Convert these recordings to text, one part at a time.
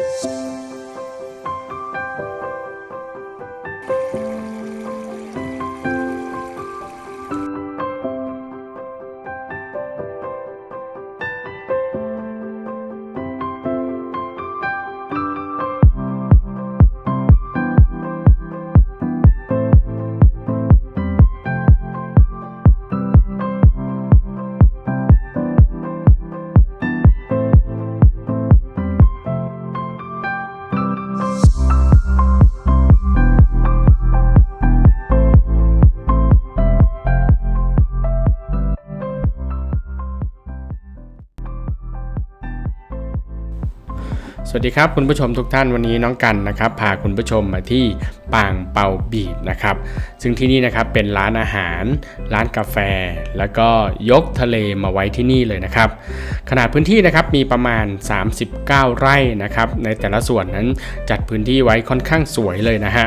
Música สวัสดีครับคุณผู้ชมทุกท่านวันนี้น้องกันนะครับพาคุณผู้ชมมาที่ปางเปาบีบนะครับ ซึ่งที่นี่นะครับเป็นร้านอาหาร ร้านกาแฟ แล้วก็ยกทะเลมาไว้ที่นี่เลยนะครับ ขนาดพื้นที่นะครับมีประมาณ 39 ไร่นะครับในแต่ละส่วนนั้นจัดพื้นที่ไว้ค่อนข้างสวยเลยนะฮะ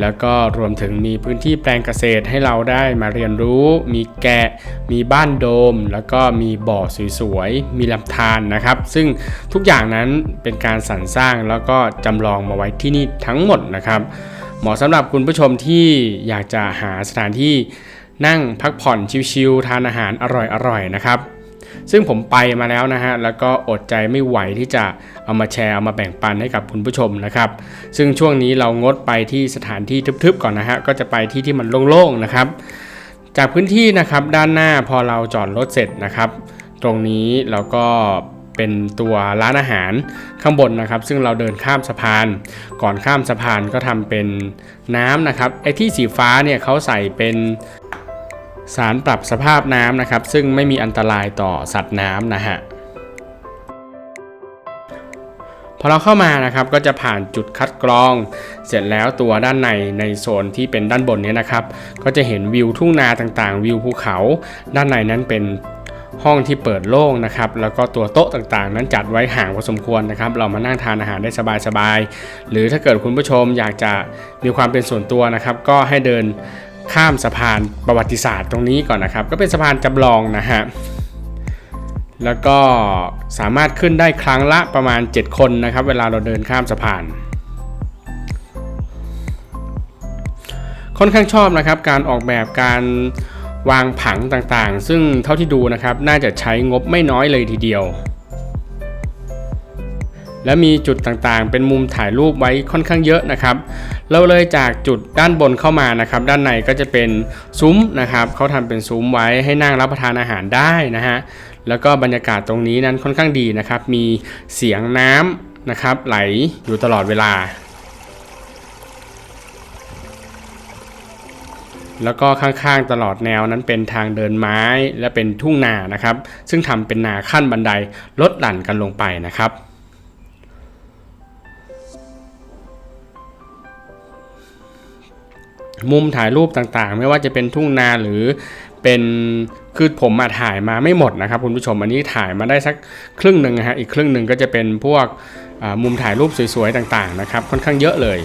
แล้วก็รวมถึงมีพื้นที่แปลงเกษตรให้เราได้มาเรียนรู้ มีแกะ มีบ้านโดม แล้วก็มีบ่อสวยๆ มีลำธารนะครับ ซึ่งทุกอย่างนั้นเป็นการสรรสร้างแล้วก็จำลองมาไว้ที่นี่ทั้งหมดนะครับ เหมาะสำหรับคุณผู้ชมที่อยากจะหาสถานที่นั่งพักผ่อนชิลๆทานอาหารอร่อยๆนะครับ ซึ่งผมไปมาแล้วนะฮะ แล้วก็อดใจไม่ไหวที่จะ เอามาแชร์เอามาแบ่งปันให้กับคุณผู้ชมนะครับ ซึ่งช่วงนี้เรางดไปที่สถานที่ทึบๆก่อนนะฮะก็จะไปที่ที่มันโล่งๆนะครับ จากพื้นที่นะครับด้านหน้าพอเราจอดรถเสร็จนะครับ ตรงนี้เราก็เป็นตัวร้านอาหารข้างบนนะครับ ซึ่งเราเดินข้ามสะพาน ก่อนข้ามสะพานก็ทำเป็นน้ำนะครับไอ้ที่สีฟ้าเนี่ยเขาใส่เป็นสารปรับสภาพน้ำนะครับ ซึ่งไม่มีอันตรายต่อสัตว์น้ำนะฮะ พอเราเข้ามานะครับก็จะผ่านจุดคัดกรอง เสร็จแล้วตัวด้านในในโซนที่เป็นด้านบนเนี้นะครับ ก็จะเห็นวิวทุ่งนาต่างๆ วิวภูเขา ด้านในนั้นเป็นห้องที่เปิดโล่งนะครับ แล้วก็ตัวโต๊ะต่างๆ นั้นจัดไว้ห่างพอสมควรนะครับ เรามานั่งทานอาหารได้สบายๆ หรือถ้าเกิดคุณผู้ชมอยากจะมีความเป็นส่วนตัวนะครับ ก็ให้เดินข้ามสะพานประวัติศาสตร์ตรงนี้ก่อนนะครับ ก็เป็นสะพานจำลองนะฮะ แล้วก็สามารถขึ้นได้ครั้งละประมาณ 7 คนนะครับ เวลาเราเดินข้ามสะพาน ค่อนข้างชอบนะครับ การออกแบบการวางผังต่างๆ ซึ่งเท่าที่ดูนะครับ น่าจะใช้งบไม่น้อยเลยทีเดียว และมีจุดต่างๆ เป็นมุมถ่ายรูปไว้ค่อนข้างเยอะนะครับ เราเลยจากจุดด้านบนเข้ามานะครับ ด้านในก็จะเป็นซุ้มนะครับ เขาทำเป็นซุ้มไว้ให้นั่งรับประทานอาหารได้นะฮะ แล้วก็บรรยากาศตรงนี้นั้นค่อนข้างดีนะครับ มีเสียงน้ำนะครับ ไหลอยู่ตลอดเวลา แล้วก็ข้างๆตลอดแนวนั้นเป็นทางเดินไม้และเป็นทุ่งนานะครับ ซึ่งทำเป็นนาขั้นบันไดลดหลั่นกันลงไปนะครับมุมถ่ายรูปต่างๆ ไม่ว่าจะเป็นทุ่งนาหรือ เป็นคือผมมาถ่ายมาไม่หมดนะครับคุณผู้ชมอันนี้ถ่ายมาได้สักครึ่งหนึ่งนะฮะอีกครึ่งหนึ่งก็จะเป็นพวกมุมถ่ายรูปสวยๆต่างๆนะครับค่อนข้างเยอะเลย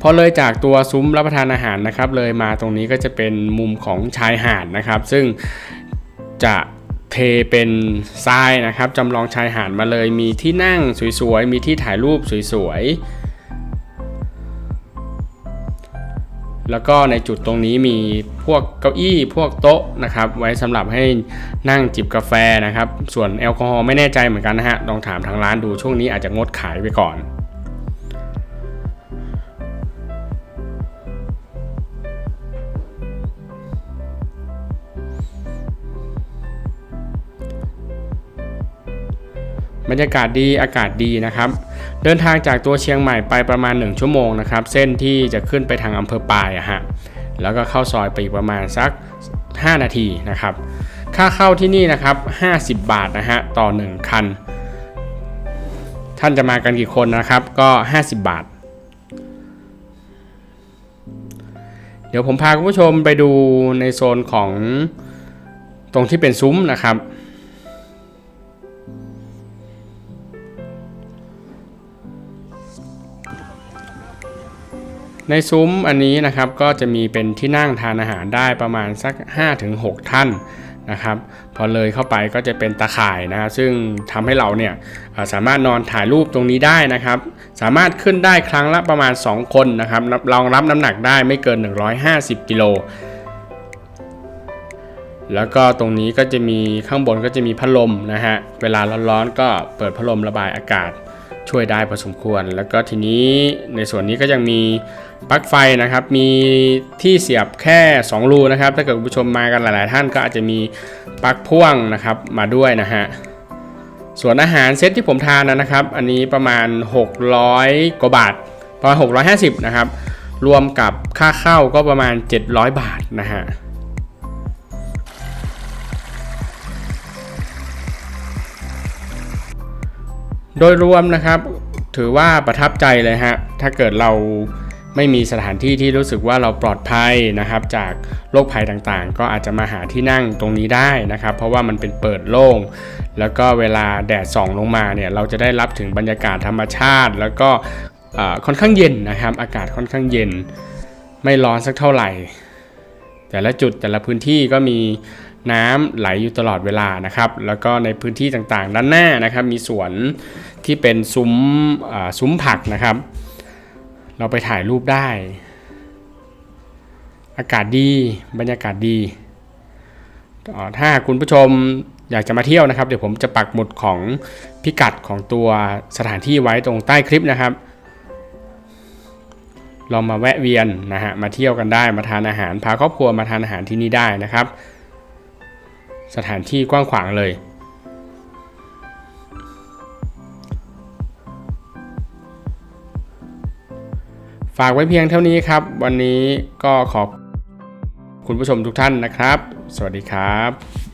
พอเลยจากตัวซุ้มรับประทานอาหารนะครับเลยมาตรงนี้ก็จะเป็นมุมของชายหาดนะครับ ซึ่งจะเทเป็นทรายนะครับจำลองชายหาดมาเลยมีที่นั่งสวยๆมีที่ถ่ายรูปสวยๆ แล้วก็ในจุดตรงนี้มีพวกเก้าอี้พวกโต๊ะนะครับไว้สำหรับให้นั่งจิบกาแฟนะครับส่วนแอลกอฮอล์ไม่แน่ใจเหมือนกันนะฮะลองถามทางร้านดูช่วงนี้อาจจะงดขายไปก่อนบรรยากาศดีอากาศดีนะครับ เดินทางจากตัวเชียงใหม่ไปประมาณ 1 ชั่วโมงนะครับ เส้นที่จะขึ้นไปทางอำเภอปายอะฮะแล้วก็เข้าซอยไปอีกประมาณสัก 5 นาทีนะครับ ค่าเข้าที่นี่นะครับ 50 บาทนะฮะต่อ 1 คัน ท่านจะมากันกี่คนนะครับก็ 50 บาท เดี๋ยวผมพาคุณผู้ชมไปดูในโซนของตรงที่เป็นซุ้มนะครับ ในซุ้มอันนี้นะครับก็จะมีเป็นที่นั่งทานอาหารได้ประมาณสัก 5-6 ท่านนะครับพอเลยเข้าไปก็จะเป็นตาข่ายนะซึ่งทำให้เราเนี่ยสามารถนอนถ่ายรูปตรงนี้ได้นะครับ สามารถขึ้นได้ครั้งละประมาณ 2 คนนะครับรับรองรับน้ำหนักได้ไม่เกิน 150 กิโลแล้วก็ตรงนี้ก็จะมีข้างบนก็จะมีพัดลมนะฮะเวลาร้อนๆก็เปิดพัดลมระบายอากาศ ช่วยได้พอสมควร แล้วก็ทีนี้ในส่วนนี้ก็ยังมีปลั๊กไฟนะครับ มีที่เสียบแค่ 2 รูนะครับ ถ้าเกิดคุณผู้ชมมากันหลาย ๆ ท่านก็อาจจะมีปลั๊กพ่วงนะครับมาด้วยนะฮะ ส่วนอาหารเซตที่ผมทานนะครับ อันนี้ประมาณ 600 กว่าบาท ประมาณ 650 นะครับ รวมกับค่าเข้าก็ประมาณ 700 บาทนะฮะ โดยรวมนะครับ ถือว่าประทับใจเลยฮะ ถ้าเกิดเราไม่มีสถานที่ที่รู้สึกว่าเราปลอดภัยนะครับ จากโรคภัยต่างๆ ก็อาจจะมาหาที่นั่งตรงนี้ได้นะครับ เพราะว่ามันเป็นเปิดโล่ง แล้วก็เวลาแดดส่องลงมาเนี่ยเราจะได้รับถึงบรรยากาศธรรมชาติ แล้วก็ค่อนข้างเย็นนะครับ อากาศค่อนข้างเย็น ไม่ร้อนสักเท่าไหร่ แต่ละจุดแต่ละพื้นที่ก็มี น้ำไหลอยู่ตลอดเวลานะครับ แล้วก็ในพื้นที่ต่างๆ ด้านหน้านะครับ มีสวนที่เป็นซุ้มซุ้มผักนะครับ เราไปถ่ายรูปได้ อากาศดีบรรยากาศดี ถ้าคุณผู้ชมอยากจะมาเที่ยวนะครับ เดี๋ยวผมจะปักหมุดของพิกัดของตัวสถานที่ไว้ตรงใต้คลิปนะครับลองมาแวะเวียนนะฮะมาเที่ยวกันได้มาทานอาหาร พาครอบครัวมาทานอาหารที่นี่ได้นะครับ สถานที่กว้างขวางเลย ฝากไว้เพียงเท่านี้ครับ วันนี้ก็ขอบคุณผู้ชมทุกท่านนะครับ สวัสดีครับ